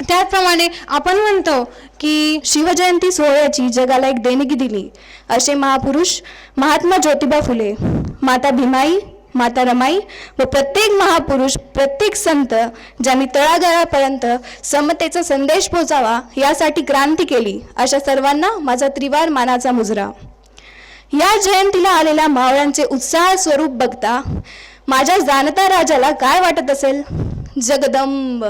त्याचप्रमाणे आपण म्हणतो की शिवजयंती सोहळ्याची जगाला एक देणगी दिली. असे महापुरुष महात्मा ज्योतिबा फुले माता भीमाई माता रमाई व प्रत्येक महापुरुष प्रत्येक संत ज्यांनी तळागाळापर्यंत समतेचा संदेश पोचावा यासाठी क्रांती केली अशा सर्वांना माझा त्रिवार मानाचा मुजरा. या जयंतीला आलेल्या मावळ्यांचे उत्साह स्वरूप बघता माझ्या जाणता राजाला काय वाटत असेल? जगदंब.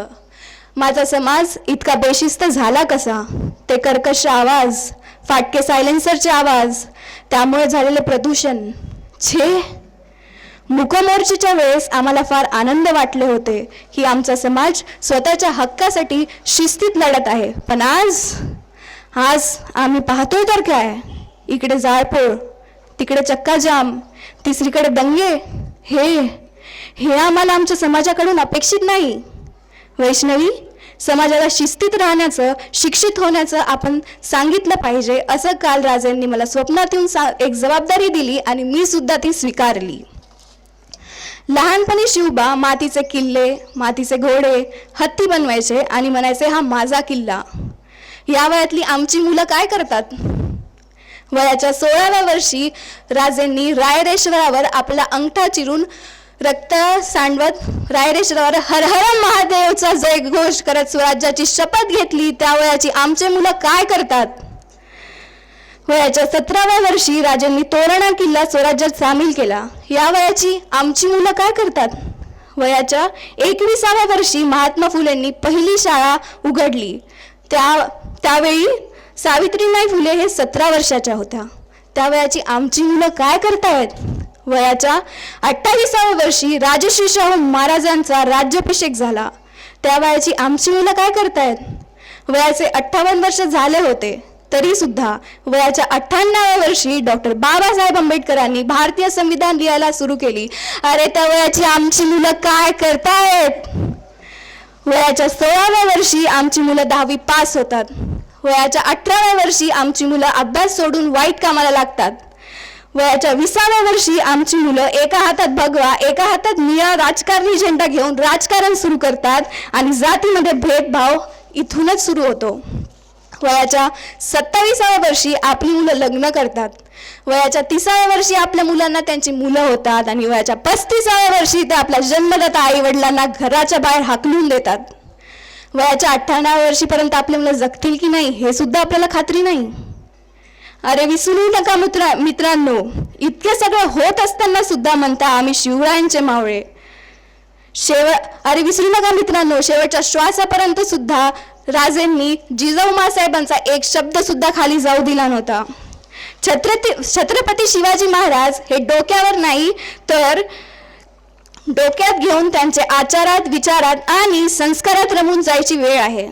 माझा समाज इतका बेशिस्त झाला कसा? ते कर्कश आवाज फाटके सायलेन्सरचे आवाज त्यामुळे झालेले प्रदूषण. छे! मुकमोर्चेच्या वेळेस आम्हाला फार आनंद वाटले होते की आमचा समाज स्वतःच्या हक्कासाठी शिस्तीत लढत आहे. पण आज आज आम्ही पाहतोय तर काय? इकडे जाळपोळ तिकडे चक्काजाम तिसरीकडे दंगे. हे हे आम्हाला आमच्या समाजाकडून अपेक्षित नाही. वैष्णवी समाजाला शिस्तीत राहण्याचं शिक्षित होण्याचं आपण सांगितलं पाहिजे असं काल राजेंनी मला स्वप्नात येऊन सा एक जबाबदारी दिली आणि मी सुद्धा ती स्वीकारली. लहानपणी शिवबा मातीचे किल्ले मातीचे घोडे हत्ती बनवायचे आणि म्हणायचे हा माझा किल्ला. या वयातली आमची मुलं काय करतात? वयाच्या सोळाव्या वर्षी राजेंनी रायरेश्वरावर आपला अंगठा चिरून रक्त सांडवत रायरेश्वरावर हर हर महादेवचा जय घोष करत स्वराज्याची शपथ घेतली. त्या वयाची आमचे मुलं काय करतात? वयाच्या सतराव्या वर्षी राजांनी तोरणा किल्ला स्वराज्यात सामील केला. या वयाची आमची मुलं काय करतात? वयाच्या एकविसाव्या वर्षी महात्मा फुलेंनी पहिली शाळा उघडली. त्या त्यावेळी सावित्रीबाई फुले हे सतरा वर्षाच्या होत्या. त्या वयाची आमची मुलं काय करतायत? वयाच्या अठ्ठावीसाव्या वर्षी राजश्री शाहू महाराजांचा राज्याभिषेक झाला. त्या वयाची आमची मुलं काय करतायत? वयाचे अठ्ठावन्न वर्ष झाले होते तरी सुद्धा वयाच्या अठ्ठ्याण्णव्या वर्षी डॉक्टर बाबासाहेब आंबेडकरांनी भारतीय संविधान लिहायला सुरू केली. अरे त्या वयाची आमची मुलं काय करतायत? वयाच्या सोळाव्या वर्षी आमची मुलं दहावी पास होतात. वयाच्या अठराव्या वर्षी आमची मुलं अभ्यास सोडून वाईट कामाला लागतात. वयाच्या विसाव्या वर्षी आमची मुलं एका हातात भगवा एका हातात निळा राजकारणी झेंडा घेऊन राजकारण सुरू करतात आणि जातीमध्ये भेदभाव इथूनच सुरू होतो. वयाच्या सत्तावीसाव्या वर्षी आपली मुलं लग्न करतात. वयाच्या तिसाव्या वर्षी आपल्या मुलांना त्यांची मुलं होतात आणि वयाच्या पस्तीसाव्या वर्षी ते आपल्या जन्मदाता आई वडिलांना घराच्या बाहेर हाकलून देतात. वयाच्या अठ्ठ्याण्णव वर्षीपर्यंत आपली मुलं जगतील की नाही हे सुद्धा आपल्याला खात्री नाही. अरे विसरू नका मित्रा मित्रांनो. इतके सगळं होत असताना सुद्धा म्हणता आम्ही शिवरायांचे मावळे. शेव अरे विसरू नका मित्रांनो शेवटच्या श्वासापर्यंत सुद्धा राजेंनी जिजाऊ मासाहेबांचा एक शब्द सुद्धा खाली जाऊ दिला नव्हता. छत्रपती छत्रपती शिवाजी महाराज हे डोक्यावर नाही तर डोक्यात घेऊन त्यांचे आचारात विचारात आणि संस्कारात रमून जायची वेळ आहे.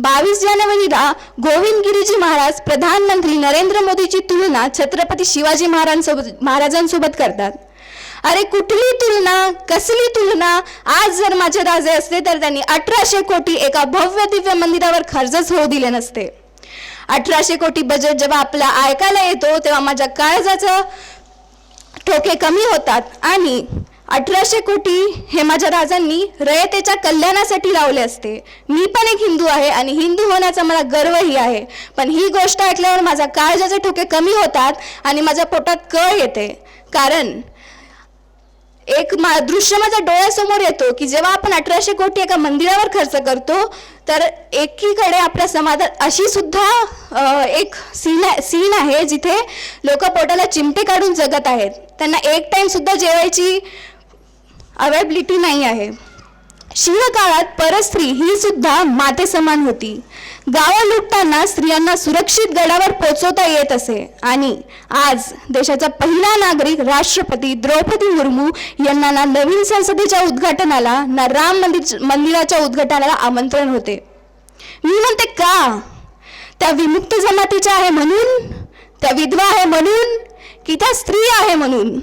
बावीस जानेवारीला गोविंद गिरीजी महाराज प्रधानमंत्री नरेंद्र मोदीची तुलना छत्रपती शिवाजी महाराजांसोबत महाराजांसोबत करतात. अरे कुठली तुलना? कसली तुलना? आज जर माझे राजे असते तर त्यांनी अठराशे कोटी एका भव्य दिव्य मंदिरावर खर्चच होऊ दिले नसते. अठराशे कोटी बजेट जेव्हा आपला ऐकायला येतो तेव्हा माझ्या काळजाचं ठोके कमी होतात. आणि अठराशे कोटी हे माझ्या राजांनी रयतेच्या कल्याणासाठी लावले असते. मी पण एक हिंदू आहे आणि हिंदू होण्याचा मला गर्वही आहे. पण ही गोष्ट ऐकल्यावर माझ्या काळजाचे ठोके कमी होतात आणि माझ्या पोटात कळ येते. कारण एक मा दृश्य माझ्या डोळ्यासमोर येतो की जेव्हा आपण अठराशे कोटी एका मंदिरावर खर्च करतो तर एकीकडे आपल्या समाजात अशी सुद्धा एक सीन सीन आहे जिथे लोक पोटाला चिमटे काढून जगत आहेत. त्यांना एक टाइम सुद्धा जेवायची अवेबिलिटी नाही आहे. शिवकाळात परस्त्री ही सुद्धा माते समान होती. गावं लुटताना स्त्रियांना सुरक्षित गडावर पोचवता येत असे. आणि आज देशाचा पहिला नागरिक राष्ट्रपती द्रौपदी मुर्मू यांना ना नवीन संसदेच्या उद्घाटनाला ना राम मंदिर मंदिराच्या उद्घाटनाला आमंत्रण होते. मी म्हणते का? त्या विमुक्त जमातीच्या आहे म्हणून? त्या विधवा आहे म्हणून? की त्या स्त्री आहे म्हणून?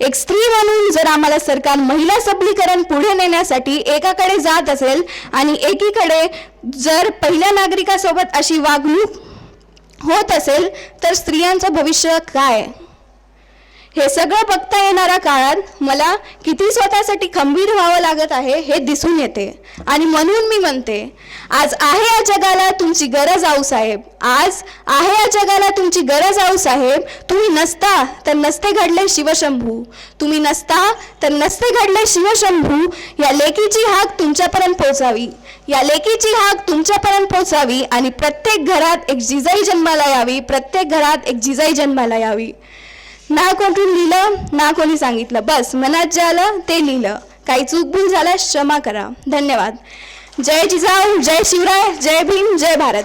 एक स्त्री म्हणून जर आम्हाला सरकार महिला सबलीकरण पुढे नेण्यासाठी एकाकडे जात असेल आणि एकीकडे जर पहिल्या नागरिकासोबत अशी वागणूक होत असेल तर स्त्रियांचं भविष्य काय? हे सगळं बघता येणाऱ्या काळात मला किती स्वतःसाठी खंबीर व्हावं लागत आहे हे दिसून येते. आणि म्हणून मी म्हणते आज आहे या जगाला तुमची गरज आऊ साहेब. आज आहे या जगाला तुमची गरज आऊ साहेब. तुम्ही नसता तर नसते घडले शिवशंभू. तुम्ही नसता तर नसते घडले शिवशंभू. या लेकीची हाक तुमच्यापर्यंत पोहोचावी. या लेकीची हाक तुमच्यापर्यंत पोहोचावी. आणि प्रत्येक घरात एक जिजाई जन्माला यावी. प्रत्येक घरात एक जिजाई जन्माला यावी. ना कोठून लिहिलं ना कोणी सांगितलं. बस मनात जे आलं ते लिहिलं. काही चूकभूल झाल्यास क्षमा करा. धन्यवाद. जय जिजाऊ जय शिवराय जय भीम जय भारत.